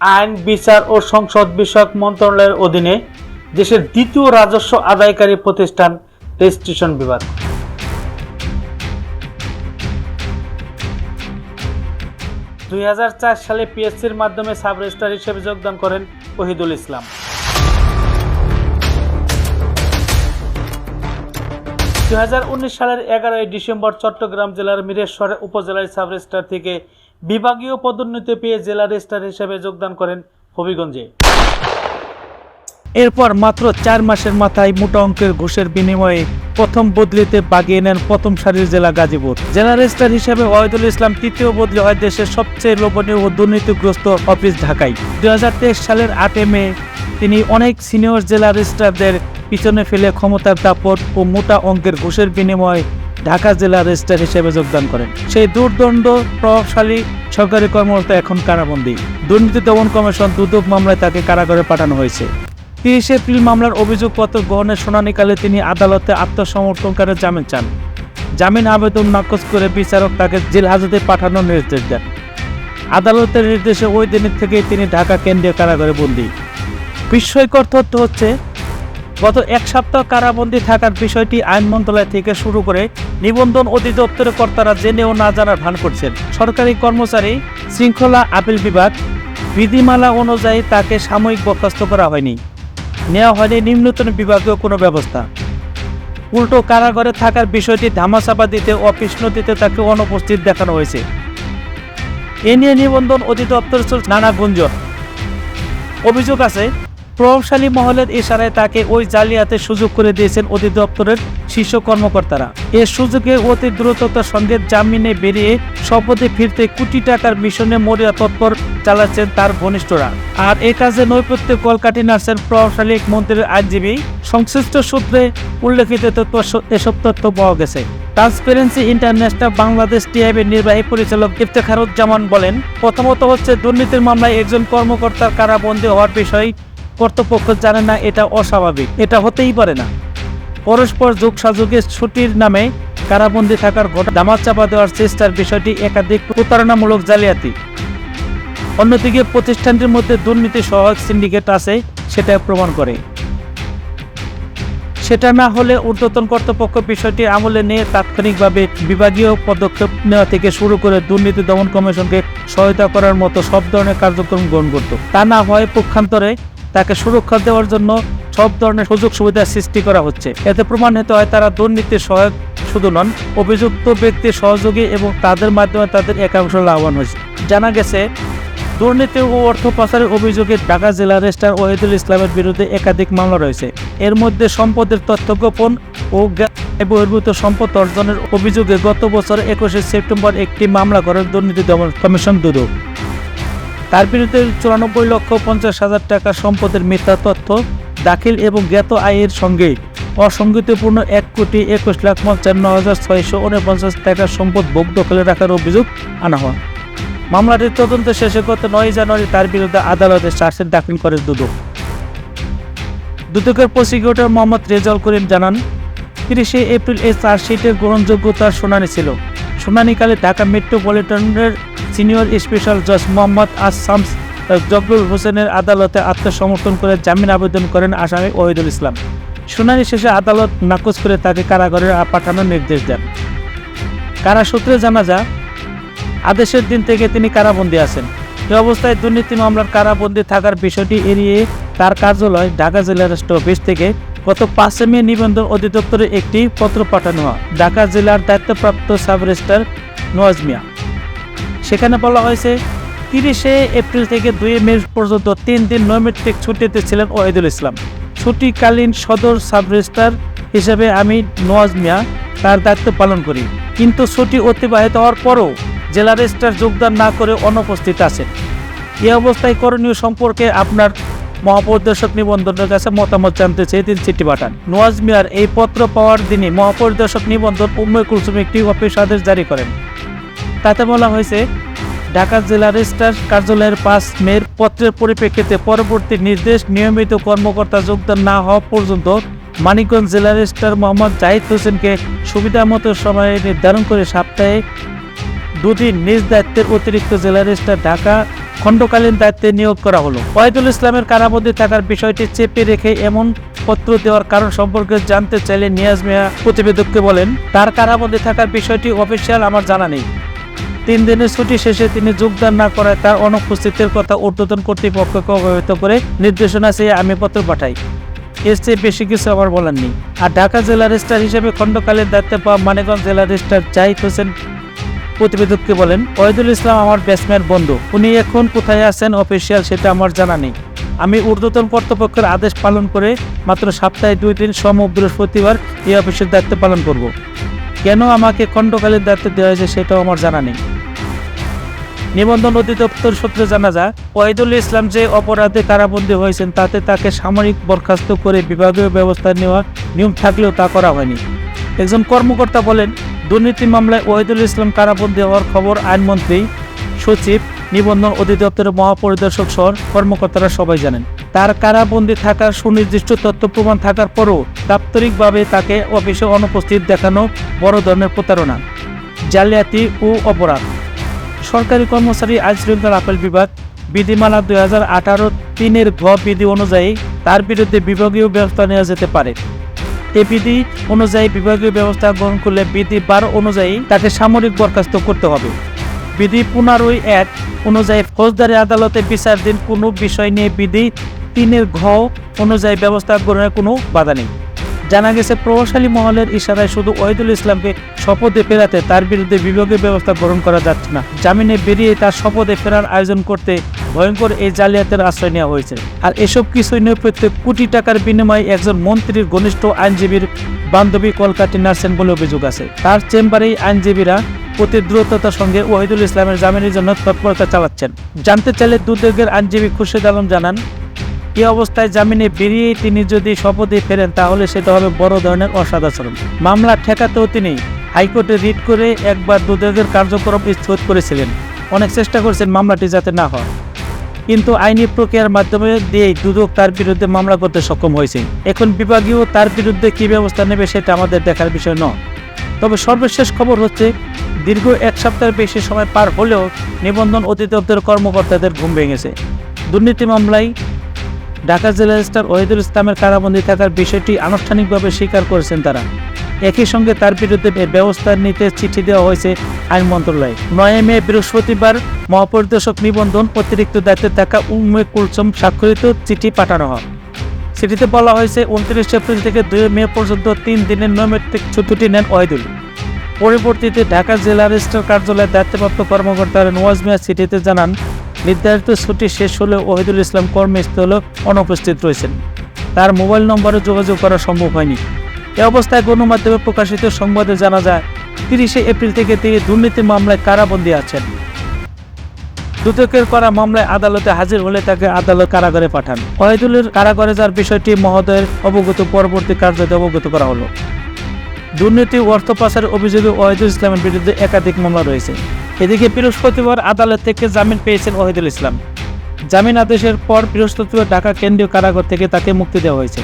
আইন, বিচার ও সংসদ বিষয়ক মন্ত্রণালয়ের অধীনে দেশের দ্বিতীয় রাজস্ব আদায়কারী প্রতিষ্ঠান রেজিস্ট্রেশন বিভাগ। দুই হাজার চার সালে পিএসসির মাধ্যমে সাব রেজিস্ট্রার হিসেবে যোগদান করেন ওহিদুল ইসলাম। দুই হাজার উনিশ সালের এগারোই ডিসেম্বর চট্টগ্রাম জেলার মিরেশ্বর উপজেলার সাব রেজিস্ট্রার থেকে বিভাগীয় পদোন্নতি পেয়ে জেলা রেজিস্ট্রার হিসেবে যোগদান করেন হবিগঞ্জে। এরপর মাত্র চার মাসের মাথায় মোটা অঙ্কের ঘুষের বিনিময়ে প্রথম বদলিতে বাগিয়ে নেন প্রথম সারির জেলা গাজীপুর। জেলা রেজিস্ট্রার হিসেবে ওয়াহিদুল ইসলাম তৃতীয় বদলি হয় দেশের সবচেয়ে লোভনীয় ও দুর্নীতিগ্রস্ত অফিস ঢাকায়। দুই হাজার তেইশ সালের আটে মে তিনি অনেক সিনিয়র জেলা রেজিস্ট্রারদের পিছনে ফেলে ক্ষমতার দাপট ও মোটা অঙ্কের ঘুষের বিনিময়ে ঢাকা জেলা রেজিস্ট্রার হিসেবে যোগদান করেন। সেই দুর্দণ্ড, প্রভাবশালী সরকারি কর্মকর্তা এখন কারাবন্দী। দুর্নীতি দমন কমিশন দুদক মামলায় তাকে কারাগারে পাঠানো হয়েছে। তিরিশে এপ্রিল মামলার অভিযোগপত্র গ্রহণের শুনানিকালে তিনি আদালতে আত্মসমর্পণ করে জামিন চান। জামিন আবেদন নাকচ করে বিচারক তাকে জেল হাজতে পাঠানোর নির্দেশ দেন। আদালতের নির্দেশে ওই দিনের থেকেই তিনি ঢাকা কেন্দ্রীয় কারাগারে বন্দী। বিস্ময়কর তথ্য হচ্ছে গত এক সপ্তাহ কারাবন্দী থাকার বিষয়টি আইন মন্ত্রণালয় থেকে শুরু করে নিবন্ধন অধিদপ্তরের কর্তারা জেনেও না জানার ভান করছেন। সরকারি কর্মচারী শৃঙ্খলা আপিল বিভাগ বিধিমালা অনুযায়ী তাকে সাময়িক বরখাস্ত করা হয়নি। নেওয়া হয়নি নিম্নতন বিভাগীয় কোনো ব্যবস্থা। উল্টো কারাগারে থাকার বিষয়টি ধামাচাপা দিতে অফিস নথিতে তাকে অনুপস্থিত দেখানো হয়েছে। এ নিয়ে নিবন্ধন অধিদপ্তর নানা গুঞ্জন। অভিযোগ আছে প্রভাবশালী মহলের ইশারায় তাকে ওই জালিয়াতে সুযোগ করে দিয়েছেন অধিদপ্তরের শীর্ষ কর্মকর্তারা। এ সুযোগে অতি দ্রুততার সঙ্গে জামিনে বেরিয়ে শপথে ফিরতে কোটি টাকার মিশনে মরিয়া তৎপর চালাচ্ছেন তার ঘনিষ্ঠরা। আর এ কাজে নৈপথ্য কলকাটি নার্সের প্রভাবশালী এক মন্ত্রীর আইনজীবী। সংশ্লিষ্ট সূত্রে উল্লেখিত তথ্য এসব তথ্য পাওয়া গেছে। ট্রান্সপারেন্সি ইন্টারন্যাশনাল বাংলাদেশ টিআইবির নির্বাহী পরিচালক ইফতেখারুজ্জামান বলেন, প্রথমত হচ্ছে দুর্নীতির মামলায় একজন কর্মকর্তার কারাবন্দী হওয়ার বিষয় কর্তৃপক্ষ জানে না, এটা অস্বাভাবিক। এটা হতেই পারে না। পরস্পর যোগসাযোগের ছুটির নামে কারাবন্দী থাকার ঘটনা দামাত চাপা দেওয়ার চেষ্টার বিষয়টি একাধিক প্রতারণামূলক জালিয়াতি। অন্যদিকে প্রতিষ্ঠানটির মধ্যে দুর্নীতি সহায়ক সিন্ডিকেট আছে, সেটা প্রমাণ করে। সেটা না হলে ঊর্ধ্বতন কর্তৃপক্ষ বিষয়টি আমলে নিয়ে তাৎক্ষণিকভাবে বিভাগীয় পদক্ষেপ নেওয়া থেকে শুরু করে দুর্নীতি দমন কমিশনকে সহায়তা করার মতো সব ধরনের কার্যক্রম গ্রহণ করত। তা না হয় পক্ষান্তরে তাকে সুরক্ষা দেওয়ার জন্য সব ধরনের সুযোগ সুবিধা সৃষ্টি করা হচ্ছে। এতে প্রমাণিত হয় তারা দুর্নীতির সহায়ক শুধু নন, অভিযুক্ত ব্যক্তির সহযোগী এবং তাদের মাধ্যমে তাদের একাংশ লাভবান হয়েছে। জানা গেছে, দুর্নীতি ও অর্থ পাচারের অভিযোগে ঢাকা জেলা রেজিস্ট্রার ওহিদুল ইসলামের বিরুদ্ধে একাধিক মামলা রয়েছে। এর মধ্যে সম্পদের তথ্য গোপন ও বহির্ভূত সম্পদ অর্জনের অভিযোগে গত বছর একুশে সেপ্টেম্বর একটি মামলা করেন দুর্নীতি দমন কমিশন দুদক। তার বিরুদ্ধে চুরানব্বই লক্ষ পঞ্চাশ হাজার টাকা সম্পদের মিথ্যা তথ্য, দাখিল এবং জ্ঞাত আয়ের সঙ্গে অসঙ্গতিপূর্ণ এক কোটি একুশ লাখ পঞ্চান্ন হাজার ছয়শো উনপঞ্চাশ টাকার সম্পদ ভোগ দখলে রাখার অভিযোগ আনা হয়। মামলাটির তদন্ত শেষে গত নয় জানুয়ারি তার বিরুদ্ধে আদালতে চার্জশিট দাখিল করে দুদক। দুদকের প্রসিকিউটর মোহাম্মদ রেজাল করিম জানান, তিরিশে এপ্রিল এই চার্জশিটের গ্রহণযোগ্যতার শুনানি ছিল। শুনানিকালে ঢাকা মেট্রোপলিটনের সিনিয়র স্পেশাল জজ মোহাম্মদ আসাম জগরুল হোসেনের আদালতে আত্মসমর্পণ করে জামিন আবেদন করেন আসামি ওহিদুল ইসলাম। শুনানি শেষে আদালত নাকচ করে তাকে কারাগারে পাঠানোর নির্দেশ দেন। কারা সূত্রে জানা যায়, আদেশের দিন থেকে তিনি কারাবন্দী আছেন। এ অবস্থায় দুর্নীতি মামলার কারাবন্দী থাকার বিষয়টি এড়িয়ে তার কার্যালয় ঢাকা জেলা রাষ্ট্র অফিস থেকে গত পাঁচে মে নিবন্ধন অধিদপ্তরে একটি পত্র পাঠানো হয়। ঢাকা জেলার দায়িত্বপ্রাপ্ত সাব রেজিস্ট্রার নওয়াজ মিয়া। সেখানে বলা হয়েছে, তিরিশে এপ্রিল থেকে দুই মে পর্যন্ত তিন দিন নৈমিত্তিক ছুটিতে ছিলেন ওহিদুল ইসলাম। ছুটিকালীন সদর সাব রেজিস্ট্রার হিসেবে আমি নওয়াজ মিয়া, তার দায়িত্ব পালন করি। কিন্তু ছুটি অতিবাহিত হওয়ার পরও জেলা রেজিস্ট্রার যোগদান না করে অনুপস্থিত আছেন। এ অবস্থায় করণীয় সম্পর্কে আপনার মহাপরিদর্শক নিবন্ধনের কাছে মতামত জানতে চেয়ে তিনি চিঠি পাঠান। নওয়াজ মিয়ার এই পত্র পাওয়ার দিনই মহাপরিদর্শক নিবন্ধন উম্মে কুলসুম একটি অফিস আদেশ জারি করেন। তাতে বলা হয়েছে, ঢাকা জেলা রেজিস্ট্রার কার্যালয়ের পাঁচ মের পত্রের পরিপ্রেক্ষিতে পরবর্তী নির্দেশ নিয়মিত কর্মকর্তা যোগদান না হওয়া পর্যন্ত মানিকগঞ্জ জেলা রেজিস্ট্রার মোহাম্মদ জাহিদ হোসেনকে সুবিধা মতো সময়ে নির্ধারণ করে সপ্তাহে দুটি নিজ দায়িত্বের অতিরিক্ত জেলা রেজিস্ট্রার ঢাকা খণ্ডকালীন দায়িত্বে নিয়োগ করা হলো। ওয়াহিদুল ইসলামের কারাবন্দী থাকার বিষয়টি চেপে রেখে এমন পত্র দেওয়ার কারণ সম্পর্কে জানতে চাইলে নিয়াজ মিয়া প্রতিবেদককে বলেন, তার কারাবন্দী থাকার বিষয়টি অফিসিয়াল, আমার জানা নেই। তিন দিনের ছুটি শেষে তিনি যোগদান না করায় তার অনুপস্থিতির কথা ঊর্ধ্বতন কর্তৃপক্ষকে অবহিত করে নির্দেশনা চেয়ে আমি পত্র পাঠাই এর চেয়ে বেশি কিছু আমার বলার নেই আর ঢাকা জেলা রেজিস্ট্রার হিসেবে খণ্ডকালের দায়িত্বে পাওয়া মানিকগঞ্জ জেলা রেজিস্ট্রার জাহিদ হোসেন প্রতিবেদককে বলেন ওয়াহিদুল ইসলাম আমার ব্যাটসম্যান বন্ধু। উনি এখন কোথায় আছেন অফিসিয়াল সেটা আমার জানা নেই। আমি ঊর্ধ্বতন কর্তৃপক্ষের আদেশ পালন করে মাত্র সপ্তাহে দুই দিন সম বৃহস্পতিবার এই অফিসের দায়িত্ব পালন করব। কেন আমাকে খণ্ডকালীন দায়িত্ব দেওয়া হয়েছে সেটাও আমার জানা নেই। নিবন্ধন অধিদপ্তর সূত্রে জানা যায়, ওয়াহিদুল ইসলাম যে অপরাধে কারাবন্দী হয়েছেন, তাতে তাকে সামরিক বরখাস্ত করে বিভাগীয় ব্যবস্থা নেওয়া নিয়ম থাকলেও তা করা হয়নি। একজন কর্মকর্তা বলেন, দুর্নীতি মামলায় ওয়াহিদুল ইসলাম কারাবন্দী হওয়ার খবর আইনমন্ত্রী, সচিব, নিবন্ধন অধিদপ্তরের মহাপরিদর্শক সহ কর্মকর্তারা সবাই জানেন। তার কারাবন্দী থাকার সুনির্দিষ্ট তথ্য প্রমাণ থাকার পরও দাপ্তরিকভাবে তাকে অফিসে অনুপস্থিত দেখানো বড় ধরনের প্রতারণা, জালিয়াতি ও অপরাধ। সরকারি কর্মচারী আইন শৃঙ্খলা আপিল বিভাগ, বিধিমালা দুই হাজার আঠারো তিনের ঘ বিধি অনুযায়ী তার বিরুদ্ধে বিভাগীয় ব্যবস্থা নেওয়া যেতে পারে। এ বিধি অনুযায়ী বিভাগীয় ব্যবস্থা গ্রহণ করলে বিধি বারো অনুযায়ী তাকে সামরিক বরখাস্ত করতে হবে। বিধি পনেরোই এক অনুযায়ী ফৌজদারি আদালতে বিচারাধীন কোনো বিষয় নিয়ে বিধি তিনের ঘ অনুযায়ী ব্যবস্থা গ্রহণের কোনো বাধা নেই। জানা গেছে, প্রভাবশালী মহলের ইশারায় শুধু ওয়াহিদুল ইসলামকে শপথে ফেরাতে তার বিরুদ্ধে বিভাগীয় ব্যবস্থা গ্রহণ করা যাচ্ছে না। জামিনে বেরিয়ে তার শপথে ফেরার আয়োজন করতে ভয়ঙ্কর এই জালিয়াতের আশ্রয় নেওয়া হয়েছে। আর এসব কিছুই নৈপথ্যে কোটি টাকার বিনিময়ে একজন মন্ত্রীর ঘনিষ্ঠ আইনজীবীর বান্ধবী কলকাতি নার্সেন বলে অভিযোগ আছে। তার চেম্বারেই আইনজীবীরা অতি দ্রুততার সঙ্গে ওয়াহিদুল ইসলামের জামিনের জন্য তৎপরতা চালাচ্ছেন। জানতে চাইলে দুদকের আইনজীবী খুরশেদ আলম জানান এই অবস্থায় জামিনে বেরিয়ে তিনি যদি শপথে ফেরেন, তাহলে সেটা হবে বড় ধরনের অসদাচরণ মামলা ঠেকাতেও তিনি হাইকোর্টে রিট করে একবার দুদকের কার্যক্রম স্থগিত করেছিলেন। অনেক চেষ্টা করেছেন মামলাটি যাতে না হয়। কিন্তু আইনি প্রক্রিয়ার মাধ্যমে দিয়েই দুদক তার বিরুদ্ধে মামলা করতে সক্ষম হয়েছে। এখন বিভাগীয় তার বিরুদ্ধে কি ব্যবস্থা নেবে সেটা আমাদের দেখার বিষয় নয়। তবে সর্বশেষ খবর হচ্ছে, দীর্ঘ এক সপ্তাহের বেশি সময় পার হলেও নিবন্ধন অধিদপ্তরের কর্মকর্তাদের ঘুম ভেঙেছে। দুর্নীতি মামলায় ঢাকা জেলা রেজিস্ট্রার ওহিদুল ইসলামের কারাবন্দী থাকার বিষয়টি আনুষ্ঠানিকভাবে স্বীকার করেছেন তারা। একই সঙ্গে তার বিরুদ্ধে ব্যবস্থা নিতে চিঠি দেওয়া হয়েছে আইন মন্ত্রণালয়ে। নয় মে, বৃহস্পতিবার মহাপরিদর্শক নিবন্ধন অতিরিক্ত দায়িত্বে থাকা উম্মে কুলসুম স্বাক্ষরিত চিঠি পাঠানো হয়। চিঠিতে বলা হয়েছে, উনত্রিশ এপ্রিল থেকে দুই মে পর্যন্ত তিন দিনের নৈমিত্তিক ছুটি নেন ওয়াহিদুল। পরবর্তীতে ঢাকা জেলা রেজিস্ট্রার কার্যালয়ের দায়িত্বপ্রাপ্ত কর্মকর্তা নওয়াজ মিয়া চিঠিতে জানান নির্ধারিত ছুটি শেষ হলে ওহিদুল ইসলাম কর্মস্থলে অনুপস্থিত রয়েছেন। তার মোবাইল নম্বরে যোগাযোগ করা সম্ভব হয়নি। এ অবস্থায় গণমাধ্যমে প্রকাশিত সংবাদে জানা যায়, তিরিশে এপ্রিল থেকে তিনি দুর্নীতি মামলায় কারাবন্দী আছেন। দুদকের করা মামলায় আদালতে হাজির হলে তাকে আদালত কারাগারে পাঠান। ওয়াহিদুলের কারাগারে যার বিষয়টি মহোদয়ের অবগত পরবর্তী কার্যতে অবগত করা হলো। দুর্নীতি অর্থ পাচারের অভিযোগে ওয়াহিদুল ইসলামের বিরুদ্ধে একাধিক মামলা রয়েছে। এদিকে বৃহস্পতিবার আদালত থেকে জামিন পেয়েছেন ওয়াহিদুল ইসলাম। জামিন আদেশের পর বৃহস্পতিবার ঢাকা কেন্দ্রীয় কারাগার থেকে তাকে মুক্তি দেওয়া হয়েছে।